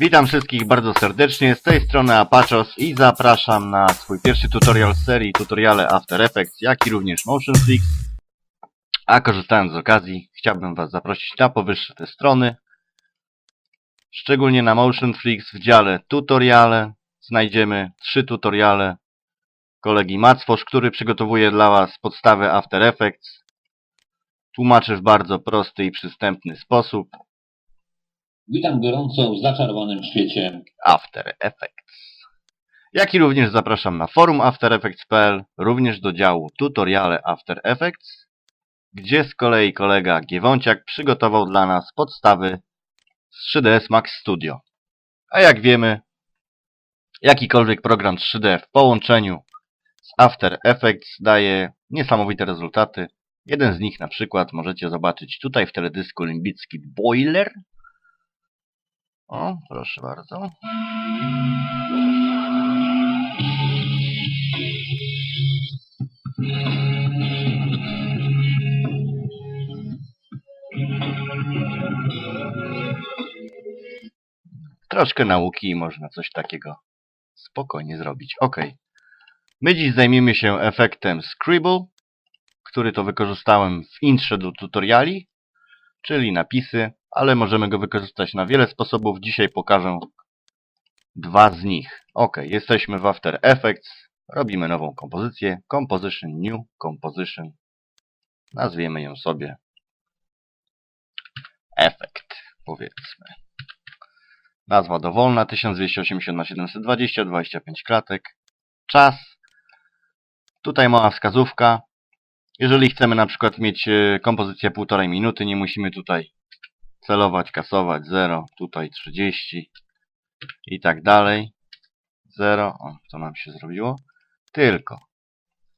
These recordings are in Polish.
Witam wszystkich bardzo serdecznie, z tej strony Apachos i zapraszam na swój pierwszy tutorial z serii tutoriale After Effects, jak i również Motion Flix. A korzystając z okazji, chciałbym Was zaprosić na powyższe te strony. Szczególnie na Motion Flix w dziale tutoriale znajdziemy trzy tutoriale kolegi Macwosz, który przygotowuje dla Was podstawy After Effects. Tłumaczy w bardzo prosty i przystępny sposób. Witam gorąco w zaczarowanym świecie. After Effects. Jak i również zapraszam na forum AfterEffects.pl, również do działu tutoriale After Effects, gdzie z kolei kolega Giewąciak przygotował dla nas podstawy z 3ds Max Studio. A jak wiemy, jakikolwiek program 3D w połączeniu z After Effects daje niesamowite rezultaty. Jeden z nich na przykład możecie zobaczyć tutaj w teledysku Limbicki Boiler, o, proszę bardzo. Troszkę nauki i można coś takiego spokojnie zrobić. Ok. My dziś zajmiemy się efektem Scribble, który to wykorzystałem w intrze do tutoriali, czyli napisy, ale możemy go wykorzystać na wiele sposobów. Dzisiaj pokażę dwa z nich. Ok, jesteśmy w After Effects, robimy nową kompozycję, Composition New Composition. Nazwiemy ją sobie Efekt, powiedzmy. Nazwa dowolna, 1280 na 720, 25 klatek. Czas. Tutaj mała wskazówka. Jeżeli chcemy na przykład mieć e, kompozycję półtorej minuty, nie musimy tutaj celować, kasować 0, tutaj 30 i tak dalej. 0, o, co nam się zrobiło? Tylko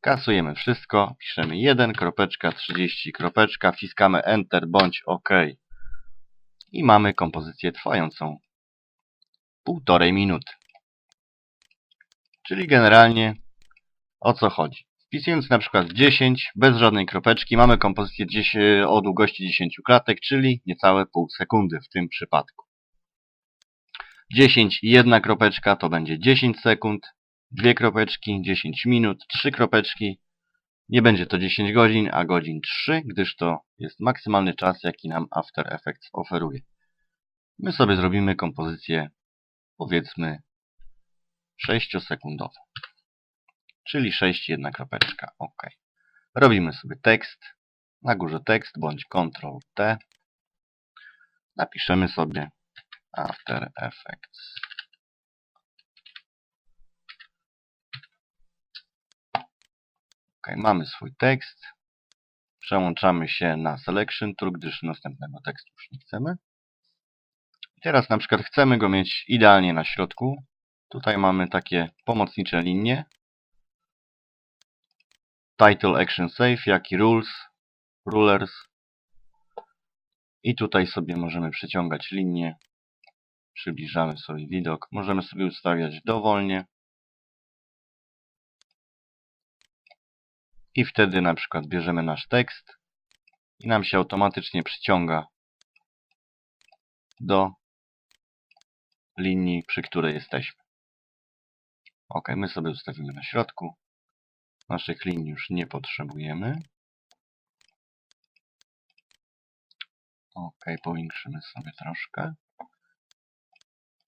kasujemy wszystko, piszemy 1, kropeczka, 30, kropeczka, wciskamy Enter bądź OK i mamy kompozycję trwającą półtorej minuty. Czyli generalnie o co chodzi? Wpisując na przykład 10 bez żadnej kropeczki mamy kompozycję 10, o długości 10 klatek, czyli niecałe pół sekundy w tym przypadku. 10 i jedna kropeczka to będzie 10 sekund, dwie kropeczki 10 minut, trzy kropeczki nie będzie to 10 godzin, a godzin 3, gdyż to jest maksymalny czas jaki nam After Effects oferuje. My sobie zrobimy kompozycję powiedzmy 6 sekundową czyli 6 jedna kropeczka. OK. Robimy sobie tekst. Na górze tekst bądź Ctrl T. Napiszemy sobie After Effects. OK, mamy swój tekst. Przełączamy się na Selection Tool, gdyż następnego tekstu już nie chcemy. Teraz na przykład chcemy go mieć idealnie na środku. Tutaj mamy takie pomocnicze linie, title action save, jak i rules, rulers. I tutaj sobie możemy przeciągać linię. Przybliżamy sobie widok. Możemy sobie ustawiać dowolnie. I wtedy na przykład bierzemy nasz tekst i nam się automatycznie przyciąga do linii, przy której jesteśmy. Ok, my sobie ustawimy na środku. Naszych linii już nie potrzebujemy. Ok, powiększymy sobie troszkę.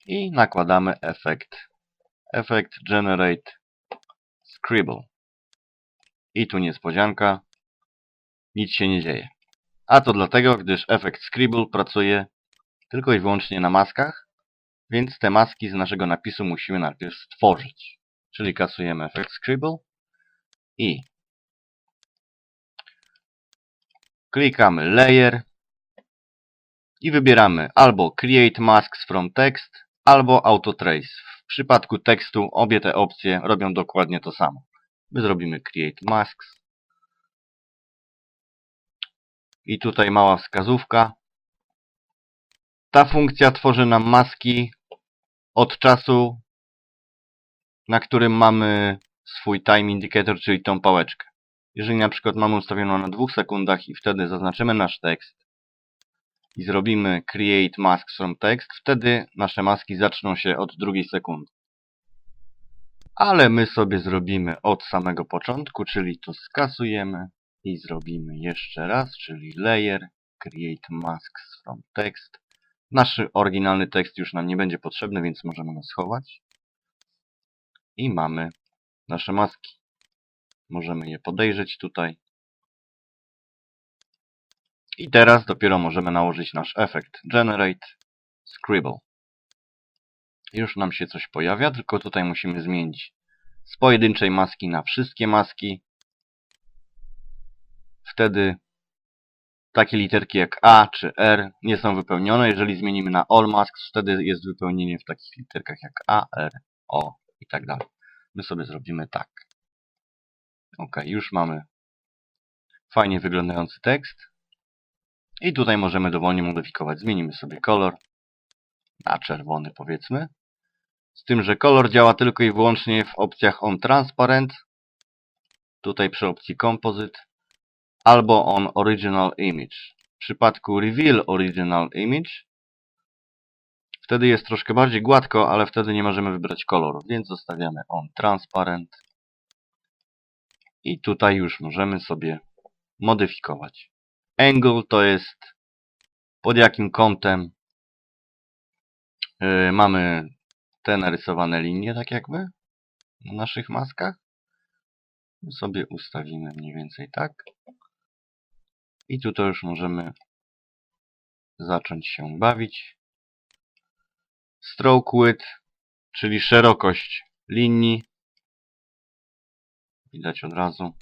I nakładamy efekt. Efekt Generate Scribble. I tu niespodzianka. Nic się nie dzieje. A to dlatego, gdyż efekt Scribble pracuje tylko i wyłącznie na maskach, więc te maski z naszego napisu musimy najpierw stworzyć. Czyli kasujemy efekt Scribble i klikamy Layer i wybieramy albo Create Masks from Text, albo Auto Trace. W przypadku tekstu obie te opcje robią dokładnie to samo. My zrobimy Create Masks i tutaj mała wskazówka. Ta funkcja tworzy nam maski od czasu, na którym mamy swój time indicator, czyli tą pałeczkę. Jeżeli na przykład mamy ustawioną na 2 sekundach i wtedy zaznaczymy nasz tekst i zrobimy create masks from text, wtedy nasze maski zaczną się od drugiej sekundy. Ale my sobie zrobimy od samego początku, czyli to skasujemy i zrobimy jeszcze raz, czyli layer create masks from text. Nasz oryginalny tekst już nam nie będzie potrzebny, więc możemy go schować. I mamy nasze maski. Możemy je podejrzeć tutaj. I teraz dopiero możemy nałożyć nasz efekt Generate Scribble. Już nam się coś pojawia, tylko tutaj musimy zmienić z pojedynczej maski na wszystkie maski. Wtedy takie literki jak A czy R nie są wypełnione. Jeżeli zmienimy na All Masks, wtedy jest wypełnienie w takich literkach jak A, R, O i tak dalej. My sobie zrobimy tak. Ok, już mamy fajnie wyglądający tekst. I tutaj możemy dowolnie modyfikować. Zmienimy sobie kolor na czerwony powiedzmy. Z tym, że kolor działa tylko i wyłącznie w opcjach On Transparent. Tutaj przy opcji Composite. Albo On Original Image. W przypadku Reveal Original Image wtedy jest troszkę bardziej gładko, ale wtedy nie możemy wybrać koloru. Więc zostawiamy On Transparent. I tutaj już możemy sobie modyfikować. Angle to jest pod jakim kątem yy, mamy te narysowane linie, tak jakby na naszych maskach. Sobie ustawimy mniej więcej tak. I tutaj już możemy zacząć się bawić. Stroke width, czyli szerokość linii. Widać od razu.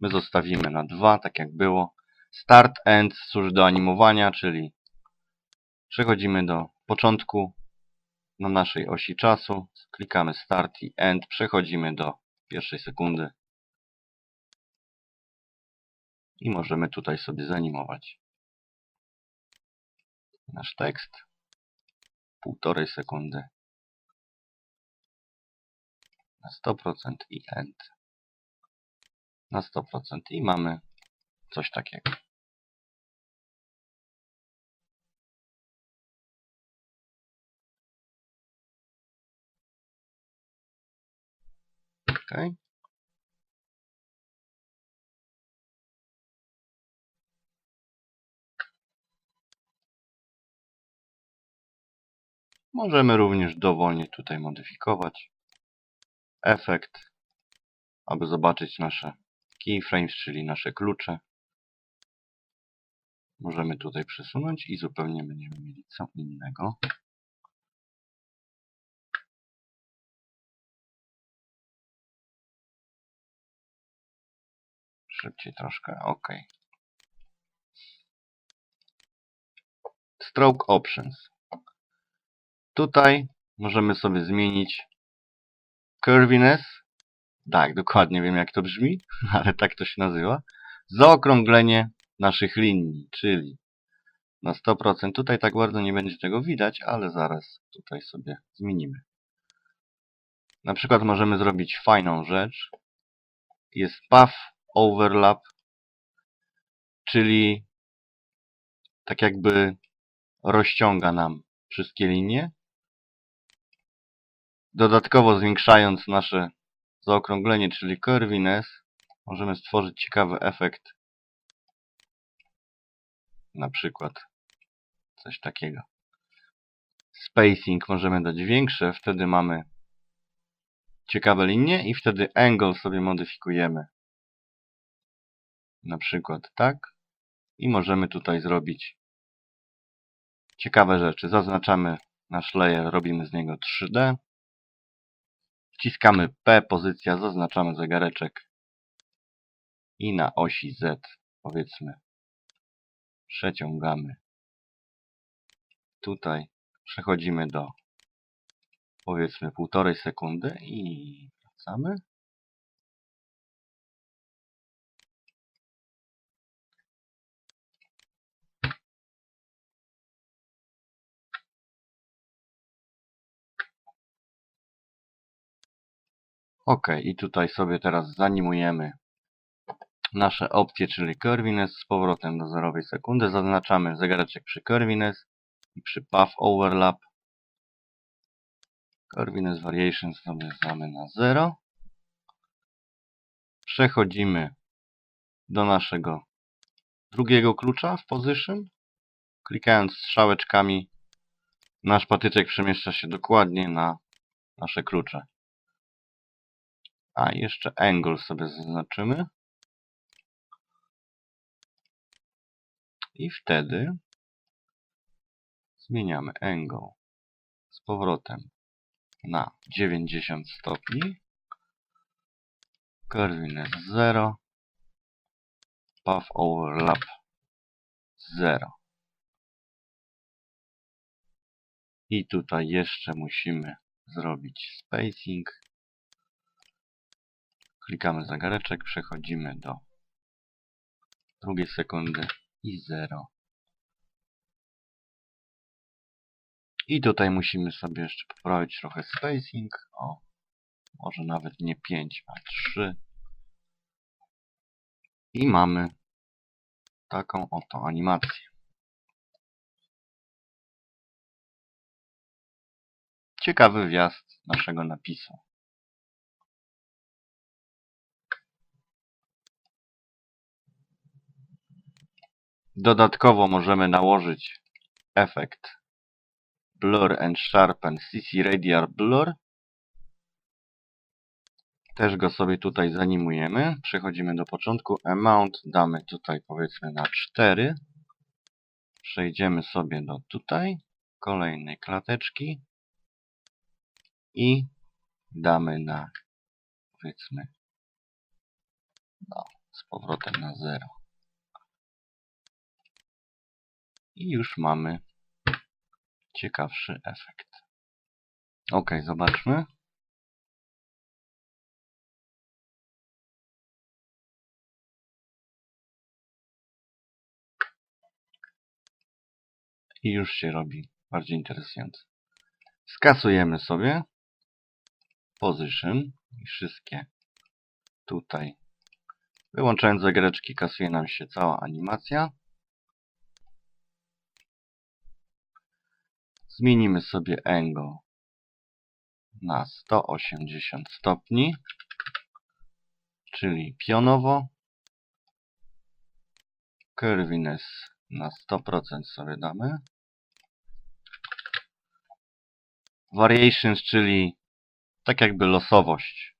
My zostawimy na 2, tak jak było. Start End służy do animowania, czyli przechodzimy do początku na naszej osi czasu. Klikamy Start i End. Przechodzimy do pierwszej sekundy. I możemy tutaj sobie zanimować nasz tekst. Półtorej sekundy. Na 100% i End. Na 100% i mamy coś takiego. Okay. Możemy również dowolnie tutaj modyfikować efekt, aby zobaczyć nasze keyframes, czyli nasze klucze. Możemy tutaj przesunąć i zupełnie będziemy mieli co innego. Szybciej troszkę, ok. Stroke Options. Tutaj możemy sobie zmienić Curviness. Tak, dokładnie wiem jak to brzmi, ale tak to się nazywa. Zaokrąglenie naszych linii, czyli na 100%. Tutaj tak bardzo nie będzie tego widać, ale zaraz tutaj sobie zmienimy. Na przykład możemy zrobić fajną rzecz. Jest Path Overlap, czyli tak jakby rozciąga nam wszystkie linie. Dodatkowo zwiększając nasze zaokrąglenie, czyli curviness, możemy stworzyć ciekawy efekt. Na przykład coś takiego. Spacing możemy dać większe, wtedy mamy ciekawe linie i wtedy angle sobie modyfikujemy. Na przykład tak. I możemy tutaj zrobić ciekawe rzeczy. Zaznaczamy nasz layer, robimy z niego 3D. Wciskamy P, pozycja, zaznaczamy zegareczek. I na osi Z, powiedzmy, przeciągamy. Tutaj przechodzimy do, powiedzmy, półtorej sekundy i wracamy. Ok, i tutaj sobie teraz zanimujemy nasze opcje, czyli curviness z powrotem do zerowej sekundy. Zaznaczamy zegareczek przy curviness i przy path overlap. Curviness variation sobie znamy na 0. Przechodzimy do naszego drugiego klucza w position. Klikając strzałeczkami nasz patyczek przemieszcza się dokładnie na nasze klucze. A jeszcze angle sobie zaznaczymy. I wtedy zmieniamy angle z powrotem na 90 stopni. Curviness 0. Path overlap 0. I tutaj jeszcze musimy zrobić spacing. Klikamy zegareczek, przechodzimy do drugiej sekundy i 0. I tutaj musimy sobie jeszcze poprawić trochę spacing. O, może nawet nie 5, a 3. I mamy taką oto animację. Ciekawy wjazd naszego napisu. Dodatkowo możemy nałożyć efekt Blur and Sharpen CC Radial Blur. Też go sobie tutaj zanimujemy. Przechodzimy do początku. Amount damy tutaj powiedzmy na 4. Przejdziemy sobie do tutaj. Kolejnej klateczki. I damy na powiedzmy no, z powrotem na 0. I już mamy ciekawszy efekt. Ok, zobaczmy. I już się robi bardziej interesująco. Skasujemy sobie position i wszystkie tutaj. Wyłączając zagreczki kasuje nam się cała animacja. Zmienimy sobie angle na 180 stopni, czyli pionowo. Curviness na 100% sobie damy. Variations, czyli tak jakby losowość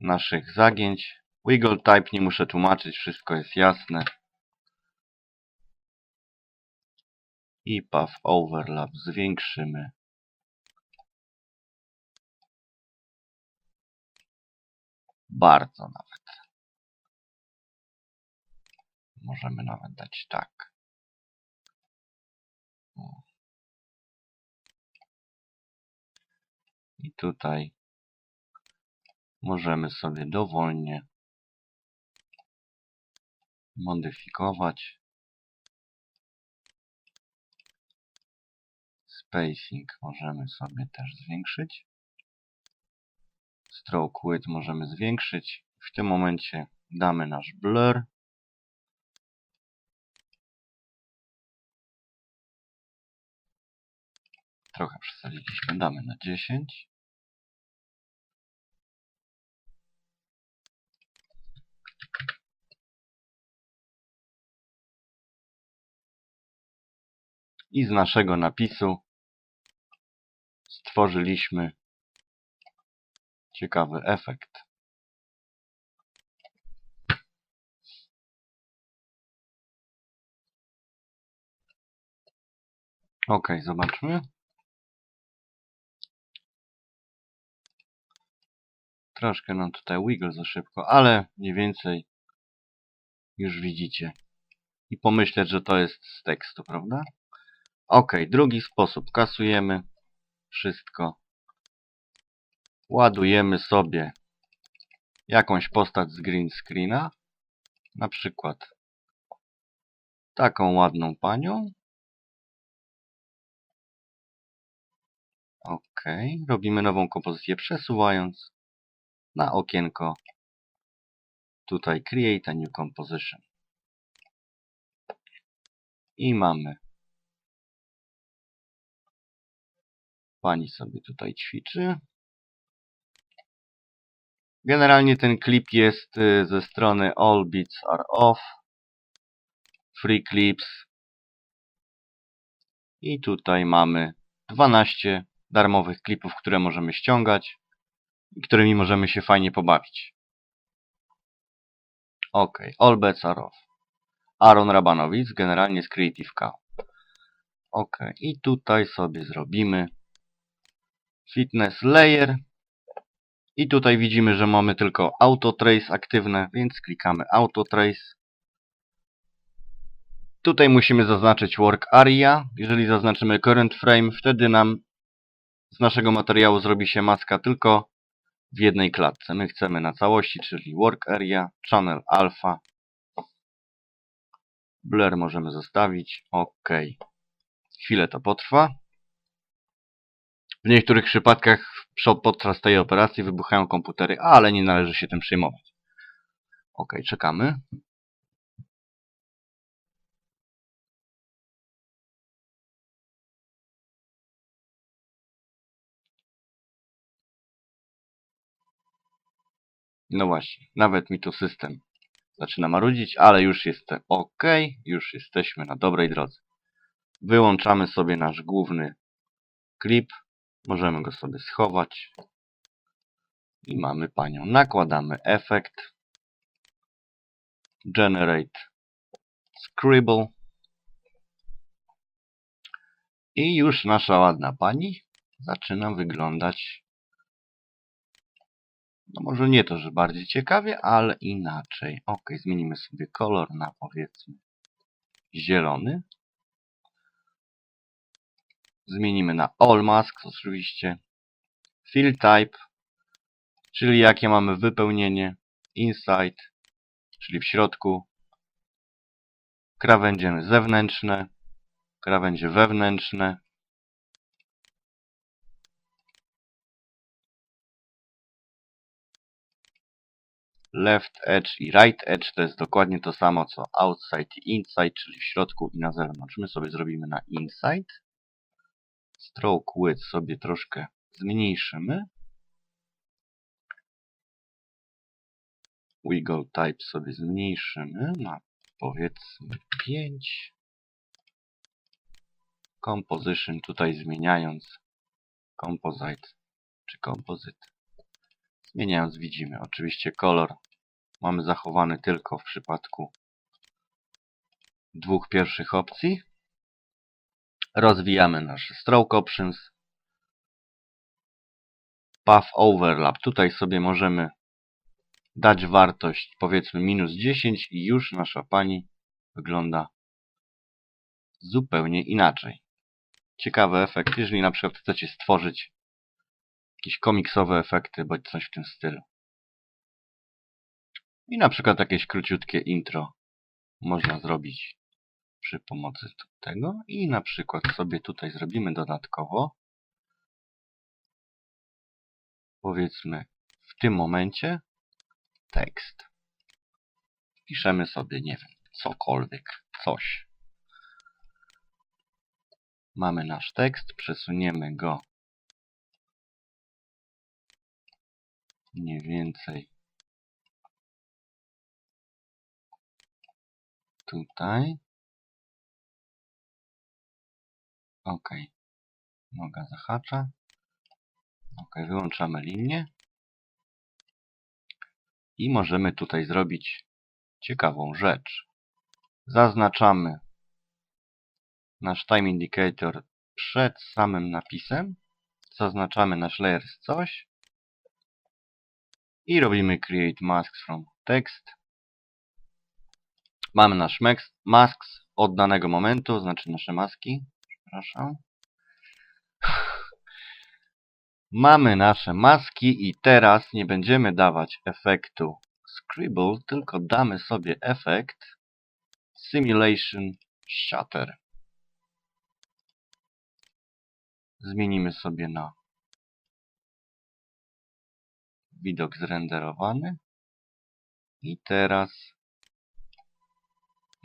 naszych zagięć. Wiggle type nie muszę tłumaczyć, wszystko jest jasne. I path overlap zwiększymy. Bardzo nawet. Możemy nawet dać tak. I tutaj możemy sobie dowolnie modyfikować. Spacing możemy sobie też zwiększyć. Stroke width możemy zwiększyć. W tym momencie damy nasz blur. Trochę przesadziliśmy, damy na 10. I z naszego napisu stworzyliśmy ciekawy efekt. Ok, zobaczmy. Troszkę nam tutaj wiggle za szybko, ale mniej więcej już widzicie. I pomyśleć, że to jest z tekstu, prawda? Ok, drugi sposób. Kasujemy wszystko. Ładujemy sobie jakąś postać z green screena. Na przykład taką ładną panią. Ok, robimy nową kompozycję przesuwając na okienko tutaj Create a New Composition. I mamy. Pani sobie tutaj ćwiczy. Generalnie ten klip jest y, ze strony All Beats Are Off. Free Clips. I tutaj mamy 12 darmowych klipów, które możemy ściągać i którymi możemy się fajnie pobawić. Ok, All Bets Are Off. Aaron Rabanowicz, generalnie z Creative Cow. Ok, i tutaj sobie zrobimy Fitness Layer. I tutaj widzimy, że mamy tylko Auto Trace aktywne, więc klikamy Auto Trace. Tutaj musimy zaznaczyć Work Area. Jeżeli zaznaczymy Current Frame, wtedy nam z naszego materiału zrobi się maska tylko w jednej klatce. My chcemy na całości, czyli Work Area, Channel Alpha. Blur możemy zostawić. OK. Chwilę to potrwa. W niektórych przypadkach przy- podczas tej operacji wybuchają komputery, ale nie należy się tym przejmować. OK, czekamy. No właśnie, nawet mi tu system zaczyna marudzić, ale już jest OK, już jesteśmy na dobrej drodze. Wyłączamy sobie nasz główny klip, możemy go sobie schować i mamy panią. Nakładamy efekt Generate Scribble i już nasza ładna pani zaczyna wyglądać no może nie to, że bardziej ciekawie, ale inaczej. Ok, zmienimy sobie kolor na powiedzmy zielony. Zmienimy na All Masks oczywiście. Fill Type, czyli jakie mamy wypełnienie. Inside, czyli w środku. Krawędzie zewnętrzne. Krawędzie wewnętrzne. left edge i right edge to jest dokładnie to samo co outside i inside, czyli w środku i na zewnątrz. My sobie zrobimy na inside. Stroke width sobie troszkę zmniejszymy. Wiggle type sobie zmniejszymy na powiedzmy 5. Composition tutaj zmieniając composite czy composite Zmieniając widzimy oczywiście kolor mamy zachowany tylko w przypadku dwóch pierwszych opcji. Rozwijamy nasze stroke options. Path overlap. Tutaj sobie możemy dać wartość powiedzmy minus 10 i już nasza pani wygląda zupełnie inaczej. Ciekawy efekt, jeżeli na przykład chcecie stworzyć jakieś komiksowe efekty, bądź coś w tym stylu. I na przykład jakieś króciutkie intro można zrobić przy pomocy tego. I na przykład sobie tutaj zrobimy dodatkowo powiedzmy w tym momencie tekst. Piszemy sobie, nie wiem, cokolwiek, coś. Mamy nasz tekst, przesuniemy go mniej więcej tutaj. OK. Noga zahacza. OK, wyłączamy linię. I możemy tutaj zrobić ciekawą rzecz. Zaznaczamy nasz time indicator przed samym napisem. Zaznaczamy nasz layer z coś. I robimy create masks from text. Mamy nasz masks od danego momentu, znaczy nasze maski. Przepraszam. Mamy nasze maski i teraz nie będziemy dawać efektu Scribble, tylko damy sobie efekt Simulation Shutter. Zmienimy sobie na widok zrenderowany I teraz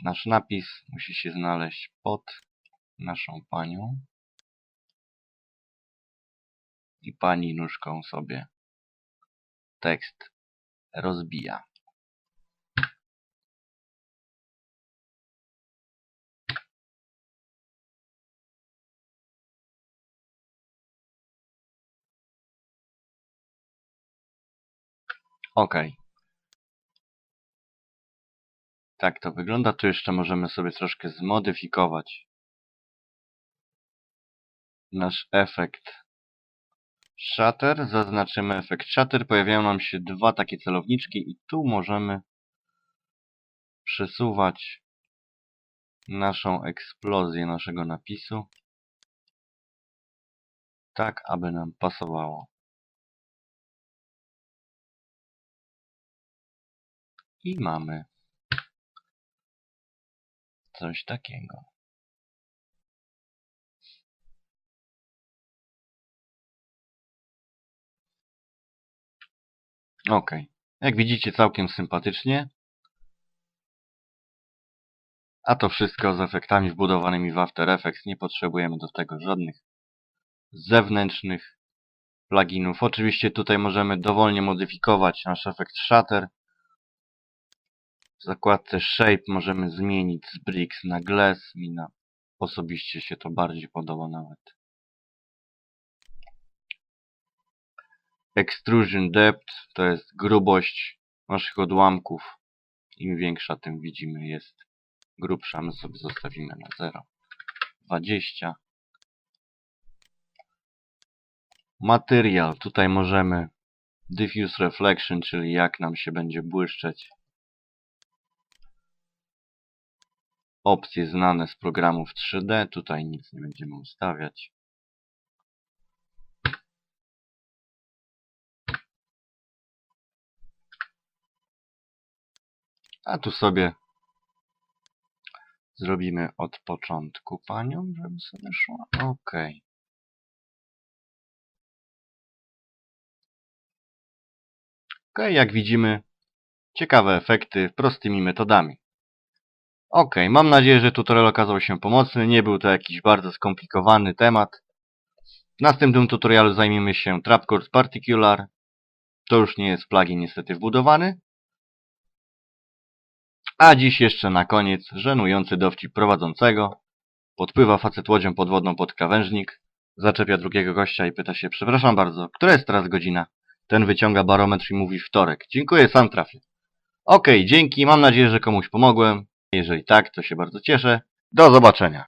nasz napis musi się znaleźć pod naszą panią. I pani nóżką sobie tekst rozbija. Ok. Tak to wygląda. Tu jeszcze możemy sobie troszkę zmodyfikować nasz efekt shutter. Zaznaczymy efekt shutter. Pojawiają nam się dwa takie celowniczki i tu możemy przesuwać naszą eksplozję naszego napisu tak, aby nam pasowało. I mamy coś takiego. Ok. Jak widzicie całkiem sympatycznie. A to wszystko z efektami wbudowanymi w After Effects. Nie potrzebujemy do tego żadnych zewnętrznych pluginów. Oczywiście tutaj możemy dowolnie modyfikować nasz efekt Shutter. W zakładce Shape możemy zmienić z Bricks na Glass. Mi na osobiście się to bardziej podoba nawet. Extrusion Depth to jest grubość naszych odłamków. Im większa, tym widzimy jest grubsza. My sobie zostawimy na 0,20. Material. Tutaj możemy Diffuse Reflection, czyli jak nam się będzie błyszczeć. Opcje znane z programów 3D. Tutaj nic nie będziemy ustawiać. A tu sobie zrobimy od początku panią, żeby sobie szła. Ok. Ok, jak widzimy, ciekawe efekty prostymi metodami. Ok, mam nadzieję, że tutorial okazał się pomocny. Nie był to jakiś bardzo skomplikowany temat. W następnym tutorialu zajmiemy się Trapcord Particular. To już nie jest plugin niestety wbudowany. A dziś jeszcze na koniec żenujący dowcip prowadzącego. Podpływa facet łodzią podwodną pod krawężnik, zaczepia drugiego gościa i pyta się, przepraszam bardzo, która jest teraz godzina? Ten wyciąga barometr i mówi wtorek. Dziękuję, sam trafię. Okej, dzięki, mam nadzieję, że komuś pomogłem. Jeżeli tak, to się bardzo cieszę. Do zobaczenia.